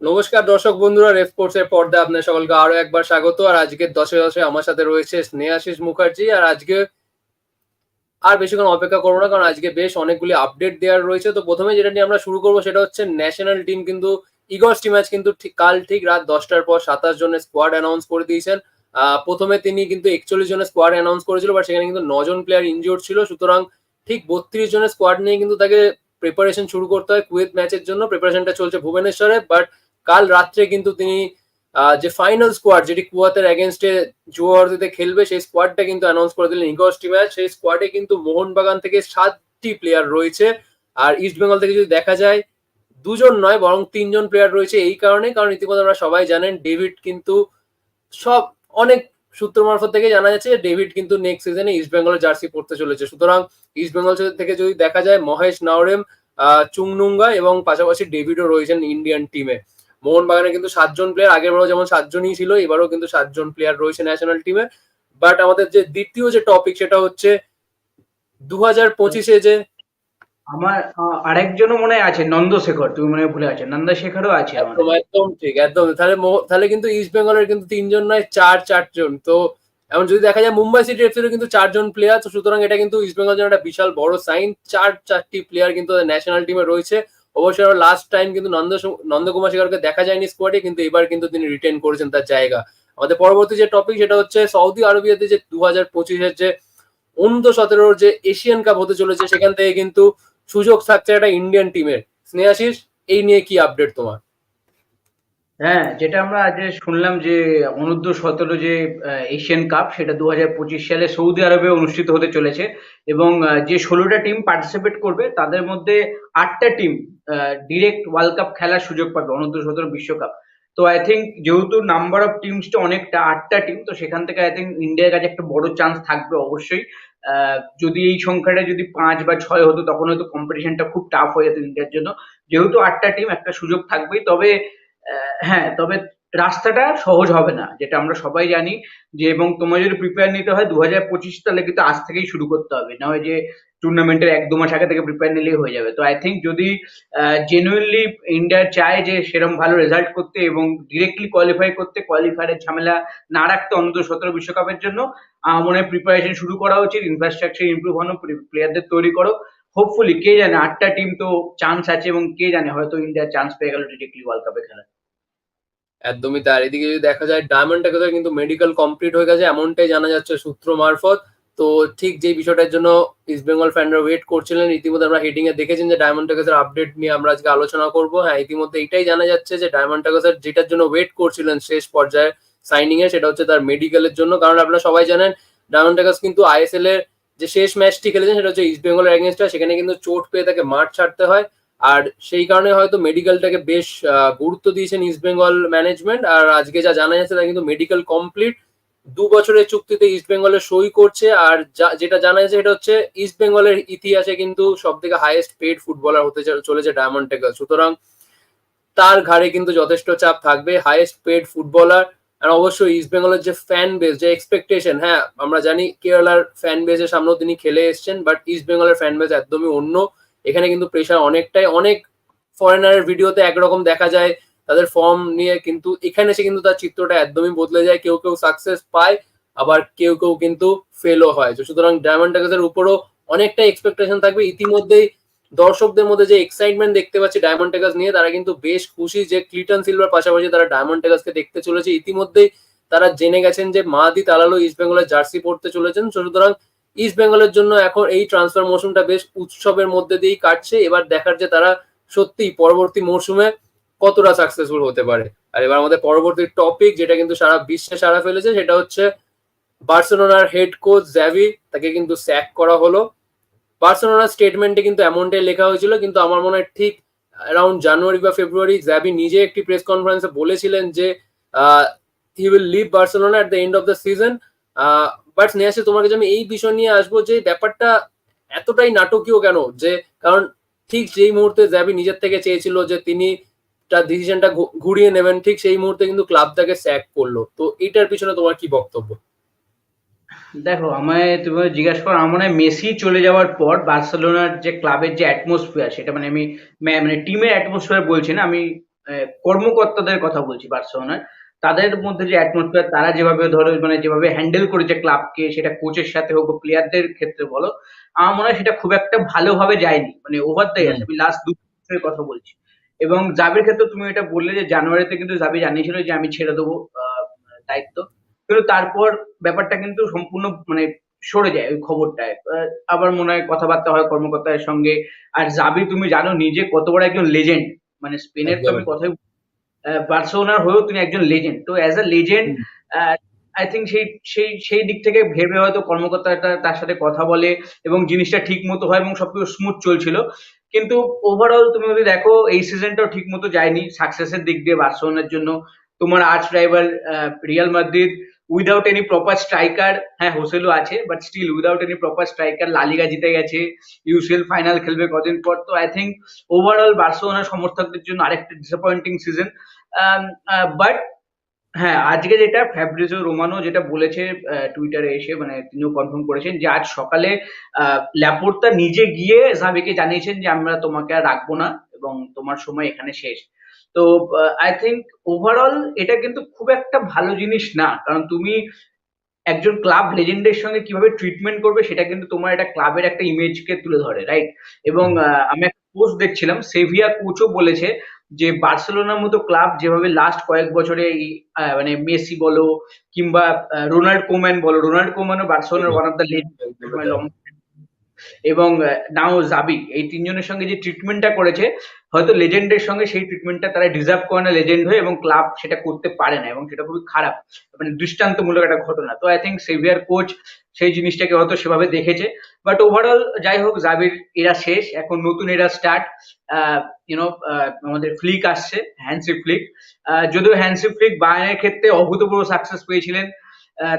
নমস্কার দর্শক বন্ধুরা রেফ এর পর্দা আপনার সকলকে আরও একবার স্বাগত। আর আজকে দশে দশে আমার সাথে রয়েছে স্নেহাশিস মুখার্জি। আর আজকে আর বেশিক্ষণ অপেক্ষা করব না, কারণ আজকে বেশ অনেকগুলি আপডেট দেওয়ার রয়েছে। তো প্রথমে যেটা নিয়ে আমরা শুরু করব সেটা হচ্ছে ন্যাশনাল টিম কিন্তু ইগস টিম ম্যাচ কিন্তু কাল ঠিক রাত দশটার পর সাতাশ জনের স্কোয়াড অ্যানাউন্স করে দিয়েছেন। প্রথমে তিনি কিন্তু একচল্লিশ জনের স্কোয়াড অ্যানাউন্স করেছিল বাট সেখানে কিন্তু নজন প্লেয়ার ইনজিওর ছিল। সুতরাং ঠিক বত্রিশ জনের স্কোয়াড নিয়ে কিন্তু তাকে প্রিপারেশন শুরু করতে হয় কুয়েত ম্যাচের জন্য। প্রিপারেশনটা চলছে ভুবনেশ্বরে বাট কাল রাত্রে কিন্তু তিনি যে ফাইনাল স্কোয়াড যেটি কুয়াতের এগেনস্টে জুয়াহারদিতে খেলবে, সেই স্কোয়াডটা কিন্তু অ্যানাউন্স করে দিলেন ইগস্টি ম্যাচ সেই স্কোয়াডে কিন্তু মোহনবাগান থেকে সাতটি প্লেয়ার রয়েছে। আর ইস্ট বেঙ্গল থেকে যদি দেখা যায়, দুজন নয়, বরং তিনজন প্লেয়ার রয়েছে এই কারণে। কারণ ইতিমধ্যে আমরা সবাই জানেন, ডেভিড কিন্তু সব, অনেক সূত্র মারফত থেকে জানা যাচ্ছে যে ডেভিড কিন্তু নেক্সট সিজনে ইস্ট বেঙ্গলের জার্সি পড়তে চলেছে। সুতরাং ইস্ট বেঙ্গল থেকে যদি দেখা যায়, মহেশ নাওরেম চুংনুঙ্গা এবং পাশাপাশি ডেভিডও রয়েছেন ইন্ডিয়ান টিমে। মোহনবাগানে কিন্তু সাতজন প্লেয়ার আগের বারও যেমন সাতজনই ছিল এবারও কিন্তু সাতজন প্লেয়ার রয়েছে ন্যাশনাল টিমে বাট আমাদের যে দ্বিতীয় যে টপিক সেটা হচ্ছে দু হাজার পঁচিশে যে আমার আরেকজনও মনে আছে নন্দশেখর তুমি মনে ভুলে আছে নন্দশেখরও আছে একদম একদম ঠিক একদম। তাহলে তাহলে কিন্তু ইস্ট বেঙ্গলের কিন্তু তিনজন নয় চার চারজন। তো এমন যদি দেখা যায় মুম্বাই সিটি এফসির কিন্তু চারজন প্লেয়ার তো সুতরাং এটা কিন্তু ইস্ট বেঙ্গল জন্য একটা বিশাল বড় সাইন চার, চারটি প্লেয়ার কিন্তু ন্যাশনাল টিমে রয়েছে। অবশ্যই লাস্ট টাইম কিন্তু নন্দ নন্দকুমার শেখরকে দেখা যায়নি স্কোয়াডে কিন্তু এবার কিন্তু তিনি রিটেন করেছেন তার জায়গা। আমাদের পরবর্তী যে টপিক সেটা হচ্ছে সৌদি আরবিয়াতে যে দু হাজার পঁচিশের যে অনূর্ধ্ব সতেরোর যে এশিয়ান কাপ হতে চলেছে, সেখান থেকে কিন্তু সুযোগ থাকছে একটা ইন্ডিয়ান টিমের স্নেহাশিস, এই নিয়ে কি আপডেট তোমার? হ্যাঁ যেটা আমরা আজ শুনলাম যে অনূর্ধ্ব সতেরো যে এশিয়ান কাপ, সেটা দু হাজার পঁচিশ সালে সৌদি আরবে অনুষ্ঠিত হতে চলেছে এবং যে ষোলোটা টিম পার্টিসিপেট করবে, তাদের মধ্যে আটটা টিম ডিরেক্ট ওয়ার্ল্ড কাপ খেলার সুযোগ পাবে, অনূর্ধ্ব সতেরো বিশ্বকাপ। তো আই থিঙ্ক যেহেতু নাম্বার অফ টিমসটা অনেকটা, আটটা টিম তো সেখান থেকে আই থিঙ্ক ইন্ডিয়ার কাছে একটা বড় চান্স থাকবে অবশ্যই। যদি এই সংখ্যাটা যদি পাঁচ বা ছয় হতো, তখন হয়তো কম্পিটিশনটা খুব টাফ হয়ে যেত ইন্ডিয়ার জন্য। যেহেতু আটটা টিম একটা সুযোগ থাকবেই। তবে হ্যাঁ তবে রাস্তাটা সহজ হবে না, যেটা আমরা সবাই জানি যে, এবং তোমার যদি প্রিপেয়ার নিতে হয় দু হাজার পঁচিশ তাহলে কিন্তু আজ থেকেই শুরু করতে হবে, না হয় যে টুর্নামেন্টের এক দু মাস আগে থেকে প্রিপেয়ার নিলেই হয়ে যাবে। তো আই থিঙ্ক যদি জেনুইনলি ইন্ডিয়া চায় যে সেরকম ভালো রেজাল্ট করতে এবং ডিরেক্টলি কোয়ালিফাই করতে কোয়ালিফায়ারের ঝামেলা না রাখতে অন্তত সতেরো বিশ্বকাপের জন্য, আমার মনে হয় প্রিপারেশন শুরু করা উচিত ইনফ্রাস্ট্রাকচার ইমপ্রুভ হনো প্লেয়ারদের তৈরি করো। হোপফুলি কে জানে আটটা টিম তো চান্স আছে এবং কে জানে হয়তো ইন্ডিয়া চান্স পেয়ে গেল ডিরেক্টলি ওয়ার্ল্ড কাপে খেলার। একদমই তার এদিকে যদি দেখা যায় ডায়মন্ড টেকাসের কিন্তু মেডিকেল কমপ্লিট হয়ে গেছে, এমনটাই জানা যাচ্ছে সূত্র মারফত। তো ঠিক যেই বিষয়টার জন্য ইস্ট বেঙ্গল ফ্যানরা ওয়েট করছিলেন, ইতিমধ্যে আমরা হেডিং এ দেখেছেন যে ডায়মন্ড টেকাসের আপডেট নিয়ে আমরা আজকে আলোচনা করব। হ্যাঁ ইতিমধ্যে এটাই জানা যাচ্ছে যে ডায়মন্ড টেকাসের যেটার জন্য ওয়েট করছিলেন শেষ পর্যায়ে সাইনিং এ সেটা হচ্ছে তার মেডিকেলের জন্য। কারণ আপনারা সবাই জানেন ডায়মন্ড টেকাস কিন্তু আইএসএল এর যে শেষ ম্যাচটি খেলেছেন, সেটা হচ্ছে ইস্ট বেঙ্গলের এগেনস্টটা সেখানে কিন্তু চোট পেয়ে তাকে মাঠ ছাড়তে হয়। আর সেই কারণে হয়তো মেডিকেলটাকে বেশ গুরুত্ব দিয়েছেন ইস্ট বেঙ্গল ম্যানেজমেন্ট আর আজকে যা জানা যাচ্ছে তা কিন্তু মেডিকেল কমপ্লিট দু বছরের চুক্তিতে ইস্ট বেঙ্গলের সই করছে, আর যেটা জানা যাচ্ছে এটা হচ্ছে ইস্ট বেঙ্গলের ইতিহাসে কিন্তু সব থেকে হাইয়েস্ট পেড ফুটবলার হতে চলেছে ডায়মন্ড টেকাল সুতরাং তার ঘাড়ে কিন্তু যথেষ্ট চাপ থাকবে হাইয়েস্ট পেড ফুটবলার আর অবশ্যই ইস্ট বেঙ্গলের যে ফ্যান বেস যে এক্সপেকটেশন হ্যাঁ আমরা জানি কেরালার ফ্যান বেসের সামনেও তিনি খেলে এসছেন বাট ইস্ট বেঙ্গলের ফ্যান বেস একদমই অন্য। এখানে কিন্তু প্রেশার অনেকটাই, অনেক ফরেনারের ভিডিওতে একরকম দেখা যায়, তাদের ফর্ম নিয়ে কিন্তু এখানে এসে কিন্তু তার চিত্রটা একদমই বদলে যায়, কেউ কেউ সাকসেস পায়, আবার কেউ কেউ কিন্তু ফেলও হয়। সুতরাং ডায়মন্ড টাকাসের উপরও অনেকটা এক্সপেকটেশন থাকবে। ইতিমধ্যেই দর্শকদের মধ্যে যে এক্সাইটমেন্ট দেখতে পাচ্ছি ডায়মন্ড টেকাস নিয়ে, তারা কিন্তু বেশ খুশি যে ক্লিটন সিলভার পাশাপাশি তারা ডায়মন্ড টেকাসকে দেখতে চলেছে। ইতিমধ্যেই তারা জেনে গেছেন যে মাদি তালালো ইস্ট বেঙ্গলের জার্সি পড়তে চলেছেন। সুতরাং ইস্ট বেঙ্গলের জন্য এখন এই ট্রান্সফার মৌসুমটা বেশ উৎসবের মধ্যে দিয়েই কাটছে। এবার দেখার যে তারা সত্যি পরবর্তী মৌসুমে কতটা সাকসেসফুল হতে পারে। আর এবার আমাদের পরবর্তী টপিক যেটা কিন্তু সারা বিশ্বে সারা ফেলেছে, সেটা হচ্ছে বার্সেলোনার হেড কোচ জ্যাভি তাকে কিন্তু স্যাক করা হলো। বার্সেলোনার স্টেটমেন্টে কিন্তু এমনটাই লেখা হয়েছিল, কিন্তু আমার মনে হয় ঠিক অ্যারাউন্ড জানুয়ারি বা ফেব্রুয়ারি জ্যাভি নিজে একটি প্রেস কনফারেন্সে বলেছিলেন যে he will leave Barcelona at the end of the season but নেহাসে তোমার কাছে আমি এই বিষয় নিয়ে আসব যে ব্যাপারটা এতটাই নাটকীয় কেন? যে কারণ ঠিক যেই মুহূর্তে জ্যাবি নিজের থেকে চেয়েছিল যে তিনি তার ডিসিশনটা ঘুরিয়ে নেবেন, ঠিক সেই মুহূর্তে কিন্তু ক্লাব তাকে স্যাক করল। তো এটার পিছনে তোমার কি বক্তব্য? দেখো, আমায় তুমি জিজ্ঞাসা করো, আমার মেসি চলে যাওয়ার পর বার্সেলোনার যে ক্লাবের যে অ্যাটমসফিয়ার সেটা মানে আমি মানে টিমের অ্যাটমসফিয়ার বলছি না, আমি কর্মকর্তাদের কথা বলছি বার্সেলোনার। তাদের মধ্যে যে অ্যাটমসফিয়ার তারা যেভাবে ধরো মানে যেভাবে হ্যান্ডেল করেছে ক্লাবকে সেটা কোচের সাথে হোক বা প্লেয়ারদের ক্ষেত্রে বলো আমার মনে হয় সেটা খুব একটা ভালোভাবে যায়নি মানে ওভার দ্য। আমি লাস্ট দু বছরের কথা বলছি। এবং জাবির ক্ষেত্রে তুমি এটা বললে যে জানুয়ারিতে কিন্তু জাবি জানিয়েছিল যে আমি ছেড়ে দেবো আহ, দায়িত্ব। কিন্তু তারপর ব্যাপারটা কিন্তু সম্পূর্ণ মানে সরে যায় ওই খবরটায়। আবার মনে হয় কথাবার্তা হয় কর্মকর্তার সঙ্গে। আর জাবি তুমি জানো নিজে কত বড় একজন লেজেন্ড মানে স্পেনের তো আমি কথাই বার্সেলোনার হয়েও তুমি একজন লেজেন্ড তো as a legend. I think সেই সেই সেই দিক থেকে ভেবে হয়তো কর্মকর্তাটা তার সাথে কথা বলে এবং জিনিসটা ঠিক মতো হয় এবং সবকিছু স্মুথ চলছিল। কিন্তু ওভারঅল তুমি যদি দেখো এই সিজনটাও ঠিক মতো যায়নি। সাকসেসের দিক দিয়ে বার্সেলোনার জন্য। তোমার arch rival Real Madrid without any proper striker হ্যাঁ হোসেলও আছে but still without any proper striker La Liga জিতে গেছে ইউসিএল ফাইনাল খেলবে কদিন পর। তো আই থিঙ্ক ওভারঅল বার্সেলোনার সমর্থকদের জন্য আরেকটা ডিসঅ্যাপয়েন্টিং সিজন বাট হ্যাঁ আজকে যেটা ফ্যাব্রিজো রোমানো যেটা বলেছে টুইটারে এসে মানে তিনিও কনফার্ম করেছেন যে আজ সকালে ল্যাপোর্তা নিজে গিয়ে জাবিকে জানিয়েছেন যে আমরা তোমাকে আর রাখব না এবং তোমার সময় এখানে শেষ। তো আই থিঙ্ক ওভারঅল এটা কিন্তু খুব একটা ভালো জিনিস না। কারণ তুমি একজন ক্লাব লেজেন্ডের সঙ্গে কীভাবে ট্রিটমেন্ট করবে সেটা কিন্তু তোমার একটা ক্লাবের একটা ইমেজকে তুলে ধরে রাইট এবং আমি একটা পোস্ট দেখছিলাম সেভিয়া কোচও বলেছে যে বার্সেলোনার মতো ক্লাব যেভাবে লাস্ট কয়েক বছরে মানে মেসি বলো কিংবা রোনাল্ড কোম্যান বলো রোনাল্ড কোম্যানও বার্সেলোনার ওয়ান অফ দ্য লেজেন্ড এবং নাও জাবি এই তিনজনের সঙ্গে যে ট্রিটমেন্টটা করেছে, হয়তো লেজেন্ডের সঙ্গে সেই ট্রিটমেন্টটা তারা ডিজার্ভ করে না লেজেন্ড হয়ে এবং ক্লাব সেটা করতে পারে না এবং সেটা খুবই খারাপ মানে দৃষ্টান্তমূলক একটা ঘটনা। তো আই থিঙ্ক সেভিয়ার কোচ সেই জিনিসটাকে হয়তো সেভাবে দেখেছে। বাট ওভারঅল যাই হোক জাবির এরা শেষ। এখন নতুন এরা স্টার্ট ইউনো আমাদের ফ্লিক আসছে হ্যান্সি ফ্লিক যদিও হ্যান্সি ফ্লিক বায়ানের ক্ষেত্রে অভূতপূর্ব সাকসেস পেয়েছিলেন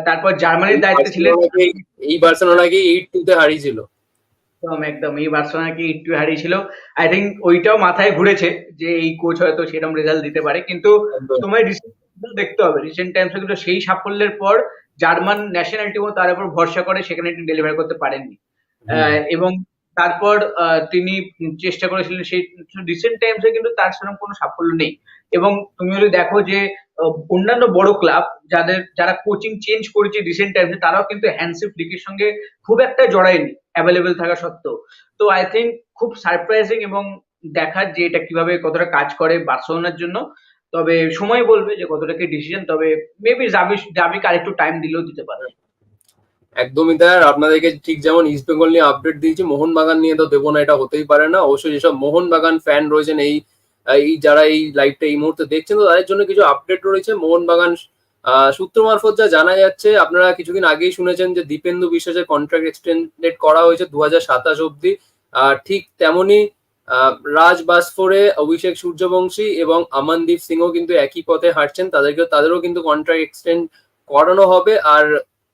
তারপর জার্মানির দায়িত্বে ছিলেন। এই বার্সেলোনাকে এইট টু তে হারিয়েছিল। একদম একদম। এই বার্সেলোনাকে একটু হারিয়েছিল আই থিঙ্ক ওইটাও মাথায় ঘুরেছে যে এই কোচ হয়তো সেরকম রেজাল্ট দিতে পারে। কিন্তু। তোমায় রিসেন্ট দেখতে হবে। রিসেন্ট টাইমসে কিন্তু সেই সাফল্যের পর জার্মান ন্যাশনাল টিমও তার উপর ভরসা করে সেখানে তিনি ডেলিভার করতে পারেননি। এবং তারপর আহ, তিনি চেষ্টা করেছিলেন সেই রিসেন্ট টাইমসে কিন্তু তার সেরকম কোনো সাফল্য নেই। এবং তুমি যদি দেখো যে অন্যান্য বড় ক্লাব যাদের যারা কোচিং চেঞ্জ করেছে রিসেন্ট টাইমসে তারাও কিন্তু হ্যান্সিফ লিগের সঙ্গে খুব একটা জড়ায়নি। অ্যাভেলেবেল থাকা সত্ত্বেও। তো আই থিঙ্ক খুব সারপ্রাইজিং এবং দেখার যে এটা কীভাবে কতটা কাজ করে বার্সেলোনার জন্য। তবে সময় বলবে যে কতটা কি ডিসিশন তবে মেবি জাবি, জাবিকে আরেকটু টাইম দিলেও দিতে পারে। একদমই তাই, আর আপনাদেরকে ঠিক যেমন ইস্ট বেঙ্গল নিয়ে আপডেট দিয়েছি, মোহনবাগান নিয়ে তো দেবো না, এটা হতেই পারে না। অবশ্যই যেসব মোহনবাগান ফ্যান রয়েছেন, এই এই যারা এই লাইভটা এই মুহূর্তে দেখছেন, তো তাদের জন্য কিছু আপডেট রয়েছে। মোহনবাগান সূত্র মারফত যা জানা যাচ্ছে আপনারা কিছুদিন আগেই শুনেছেন যে দীপেন্দু বিশ্বাসের কন্ট্রাক্ট এক্সটেন্ডেড করা হয়েছে দু হাজার সাতাশ অব্দি ঠিক তেমনই আহ, রাজ বাসফোরে অভিষেক সূর্যবংশী এবং আমানদীপ সিংও কিন্তু একই পথে হাঁটছেন। তাদেরকে তাদেরও কিন্তু কন্ট্রাক্ট এক্সটেন্ড করানো হবে। আর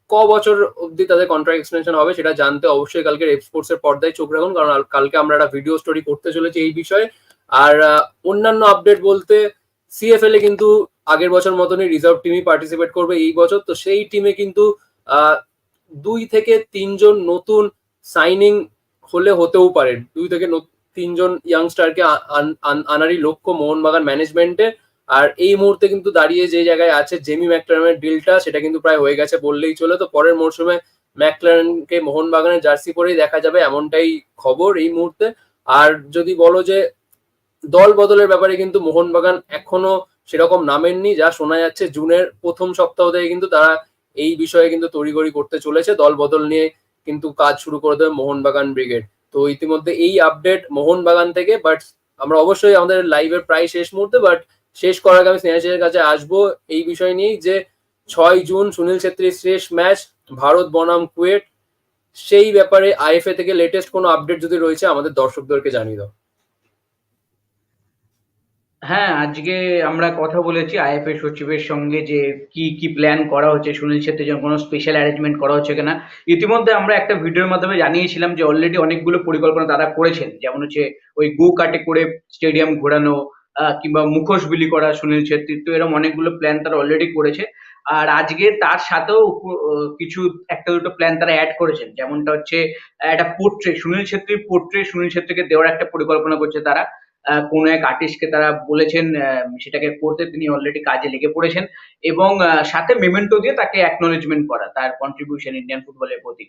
ক বছর অবধি তাদের কন্ট্রাক্ট এক্সটেনশন হবে সেটা জানতে অবশ্যই কালকে এক্সপোর্টস এর পর্দায় চোখ রাখুন কারণ কালকে আমরা একটা ভিডিও স্টোরি করতে চলেছি এই বিষয়ে। আর অন্যান্য আপডেট বলতে সিএফএল এ কিন্তু আগের বছর মতনই রিজার্ভ টিমই পার্টিসিপেট করবে এই বছর। তো সেই টিমে কিন্তু দুই থেকে তিনজন নতুন সাইনিং হলে হতেও পারে। দুই থেকে তিনজন ইয়াংস্টারকে আনারই লক্ষ্য মোহনবাগান ম্যানেজমেন্টে আর এই মুহূর্তে কিন্তু দাঁড়িয়ে যে জায়গায় আছে জেমি ম্যাকলারেনের ডিলটা সেটা কিন্তু প্রায় হয়ে গেছে বললেই চলে। তো পরের মরশুমে ম্যাকলারেনকে মোহনবাগানের জার্সি পরেই দেখা যাবে, এমনটাই খবর এই মুহূর্তে। আর যদি বলো যে দল বদলের ব্যাপারে কিন্তু মোহনবাগান এখনও সেরকম নামেননি, যা শোনা যাচ্ছে জুনের প্রথম সপ্তাহ থেকে কিন্তু তারা এই বিষয়ে কিন্তু তড়িঘড়ি করতে চলেছে। দল বদল নিয়ে কিন্তু কাজ শুরু করে দেবে মোহনবাগান ব্রিগেড। তো ইতিমধ্যে এই আপডেট মোহনবাগান থেকে বাট আমরা অবশ্যই আমাদের লাইভের প্রায় শেষ মুহূর্তে বাট শেষ করার আগে আমি স্নেহাশিসের কাছে আসব এই বিষয় নিয়েই যে ছয় জুন সুনীল ছেত্রীর শেষ ম্যাচ, ভারত বনাম কুয়েট, সেই ব্যাপারে আইএফএ থেকে লেটেস্ট কোনো আপডেট যদি রয়েছে, আমাদের দর্শকদেরকে জানিয়ে দাও। হ্যাঁ আজকে আমরা কথা বলেছি আইএফএ সচিবের সঙ্গে যে কি কি প্ল্যান করা হচ্ছে, সুনীল ছেত্রীর জন্য কোনো স্পেশাল অ্যারেঞ্জমেন্ট করা হচ্ছে কিনা। ইতিমধ্যে আমরা একটা ভিডিওর মাধ্যমে জানিয়েছিলাম যে অলরেডি অনেকগুলো পরিকল্পনা তারা করেছেন। যেমন হচ্ছে ওই গো কাটে করে স্টেডিয়াম ঘোরানো কিংবা মুখোশ বিলি করা সুনীল ছেত্রীর তো এরকম অনেকগুলো প্ল্যান তারা অলরেডি করেছে। আর আজকে তার সাথেও কিছু একটা দুটো প্ল্যান তারা অ্যাড করেছেন। যেমনটা হচ্ছে একটা পোর্ট্রে সুনীল ছেত্রীর পোর্ট্রে সুনীল ছেত্রীকে দেওয়ার একটা পরিকল্পনা করছে তারা। কোনো এক আর্টিস্টকে তারা বলেছেন সেটাকে করতে তিনি অলরেডি কাজে লেগে পড়েছেন এবং সাথে মেমেন্টো দিয়ে তাকে অ্যাকনোলেজমেন্ট করা তার কন্ট্রিবিউশন ইন্ডিয়ান ফুটবলের প্রতি।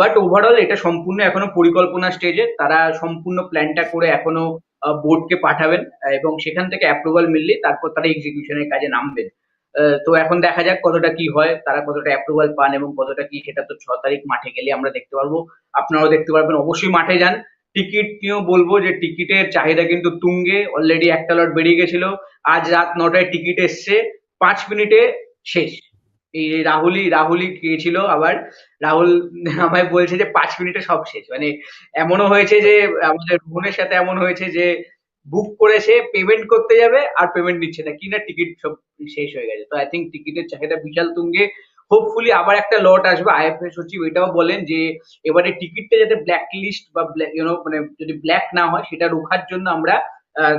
বাট ওভারঅল এটা সম্পূর্ণ এখনও পরিকল্পনা স্টেজে তারা সম্পূর্ণ প্ল্যানটা করে এখনও বোর্ডকে পাঠাবেন এবং সেখান থেকে অ্যাপ্রুভাল মিললে তারপর তারা এক্সিকিউশনের কাজে নামবেন। তো এখন দেখা যাক কতটা কি হয়, তারা কতটা অ্যাপ্রুভাল পান এবং কতটা কি সেটা তো ছ তারিখ মাঠে গেলে আমরা দেখতে পারব। আপনারাও দেখতে পারবেন, অবশ্যই মাঠে যান। টিকিট নিয়েও বলব যে টিকিটের চাহিদা কিন্তু তুঙ্গে অলরেডি একটা লট বেরিয়ে গেছিল। আজ রাত নটায় টিকিট এসছে, পাঁচ মিনিটে শেষ। এই রাহুলই রাহুলই গিয়েছিল আবার। রাহুল আমায় বলছে যে পাঁচ মিনিটে সব শেষ। মানে এমনও হয়েছে যে, আমাদের বোনের সাথে এমন হয়েছে যে বুক করেছে পেমেন্ট করতে যাবে আর পেমেন্ট নিচ্ছে না। কিনা টিকিট সব শেষ হয়ে গেছে। তো আই থিঙ্ক টিকিটের চাহিদা বিশাল তুঙ্গে। হোপফুলি আবার একটা লট আসবে। আইএফএ সচিব এটাও বলেন যে, এবারে টিকিটটা যাতে ব্ল্যাক লিস্ট বা ইউনো মানে যদি ব্ল্যাক না হয়, সেটা রোখার জন্য আমরা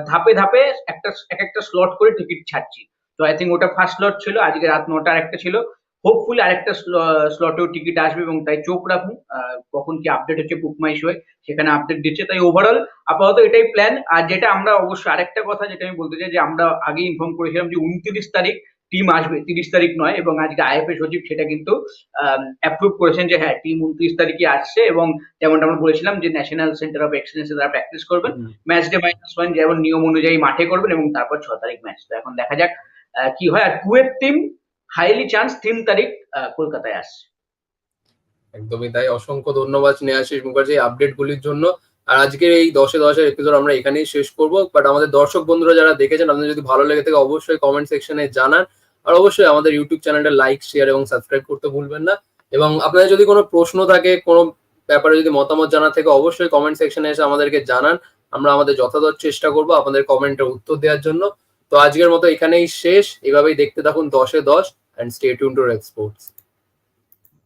ধাপে ধাপে একটা এক একটা স্লট করে টিকিট ছাড়ছি। তো আই থিঙ্ক ওটা ফার্স্ট স্লট ছিল, আজকে রাত নটার একটা ছিল। হোপফুলি আরেকটা স্লটেও টিকিট আসবে এবং তাই চোখ রাখুন কখন কি আপডেট হচ্ছে বুকমাই শোয়ে সেখানে আপডেট দিচ্ছে। তাই ওভারঅল আপাতত এটাই প্ল্যান আর যেটা আমরা অবশ্যই আরেকটা কথা যেটা আমি বলতে চাই যে, আমরা আগে ইনফর্ম করেছিলাম যে, উনত্রিশ তারিখ টিম আসবে তিরিশ তারিখ নয় এবং আজকে আইএফএ সচিব সেটা কিন্তু অ্যাপ্রুভ করেছেন যে হ্যাঁ টিম উনত্রিশ তারিখে আসছে এবং যেমনটা আমরা বলেছিলাম যে ন্যাশনাল সেন্টার অফ এক্সেলেন্সে তারা প্র্যাকটিস করবেন। ম্যাচ ডে মাইনাস ওয়ান যেমন নিয়ম অনুযায়ী মাঠে করবেন এবং তারপর ছ তারিখ ম্যাচ তো এখন দেখা যাক কি হয়। আর কুয়েত টিম হাইলি চান্স তিন তারিখ কলকাতায় আসছে। একদমই তাই। অসংখ্য ধন্যবাদ স্নেহাশিস মুখার্জি আপডেট গুলির জন্য। আর আজকের এই দশে দশের এপিসোড আমরা এখানেই শেষ করব। বাট আমাদের দর্শক বন্ধুরা যারা দেখেছেন আপনাদের যদি ভালো লেগে থাকে অবশ্যই কমেন্ট সেকশনে জানান। আর অবশ্যই আমাদের ইউটিউব চ্যানেলটা লাইক শেয়ার এবং সাবস্ক্রাইব করতে ভুলবেন না। এবং আপনাদের যদি কোনো প্রশ্ন থাকে, কোনো ব্যাপারে যদি মতামত জানা থাকে, অবশ্যই কমেন্ট সেকশনে এসে আমাদেরকে জানান। আমরা আমাদের যথাযথ চেষ্টা করব আপনাদের কমেন্টের উত্তর দেওয়ার জন্য। তো আজকের মতো এখানেই শেষ। এভাবেই দেখতে থাকুন দশে দশ and stay tuned to red